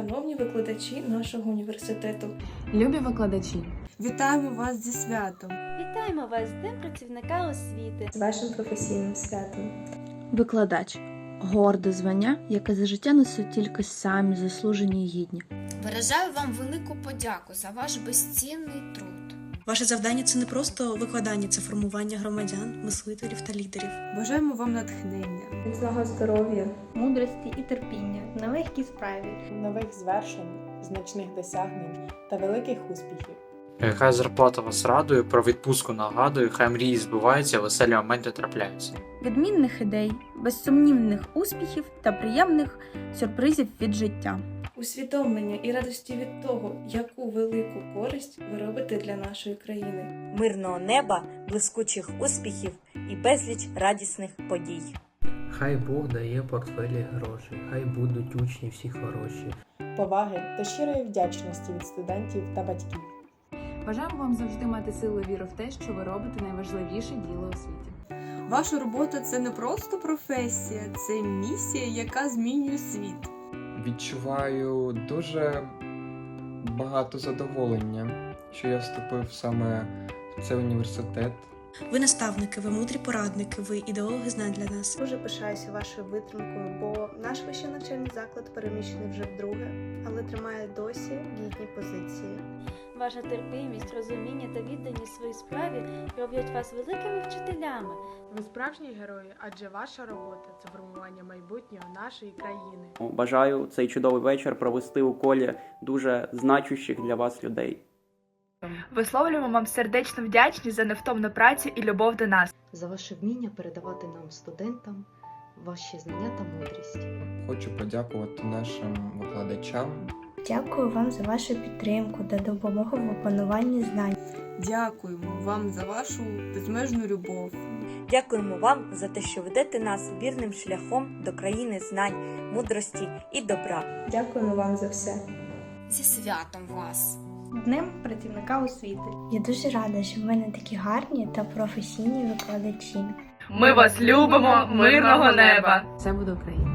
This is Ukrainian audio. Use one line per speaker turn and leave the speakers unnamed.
шановні викладачі нашого університету.
Любі викладачі,
Вітаємо вас зі святом!
Вітаємо вас з Днем працівника освіти.
з вашим професійним святом.
Викладач горде звання, яке за життя несуть тільки самі заслужені і гідні.
Виражаю вам велику подяку за ваш безцінний труд.
Ваше завдання це не просто викладання, це формування громадян, мислителів та лідерів.
Бажаємо вам натхнення,
Міцного здоров'я,
мудрості і терпіння на легкій справі.
нових звершень, значних досягнень та великих успіхів.
Е, Хай зарплата вас радує, про відпустку нагадую, хай мрії збуваються, веселі моменти трапляються.
Відмінних ідей, безсумнівних успіхів та приємних сюрпризів від життя.
Усвідомлення і радості від того, яку велику користь ви робите для нашої країни.
мирного неба, блискучих успіхів і безліч радісних подій.
Хай Бог дає портфелі грошей, хай будуть учні всі хороші.
Поваги та щирої вдячності від студентів та батьків. Бажаємо вам завжди мати силу віру в те, що ви робите найважливіше діло у світі.
ваша робота це не просто професія, це місія, яка змінює світ.
Відчуваю дуже багато задоволення, що я вступив саме в цей університет.
Ви наставники, ви мудрі порадники, ви ідеологи знань для нас.
Дуже пишаюся вашою витримкою, бо наш вищий навчальний заклад переміщений вже вдруге, але тримає досі гідні позиції.
Ваша терпимість, розуміння та відданість своїй справі роблять вас великими вчителями.
Ви справжні герої, адже ваша робота це формування майбутнього нашої країни.
Бажаю цей чудовий вечір провести у колі дуже значущих для вас людей.
Висловлюємо вам сердечну вдячність за невтомну працю і любов до нас.
За ваше вміння передавати нам, студентам, ваші знання та мудрість.
Хочу подякувати нашим викладачам.
Дякую вам за вашу підтримку та допомогу в опануванні знань.
Дякуємо вам за вашу безмежну любов.
Дякуємо вам за те, що ведете нас вірним шляхом до країни знань, мудрості і добра.
Дякуємо вам за все.
Зі святом вас!
Днем працівника освіти.
Я дуже рада, що в мене такі гарні та професійні викладачі.
Ми вас любимо, мирного неба!
Це буде Україна.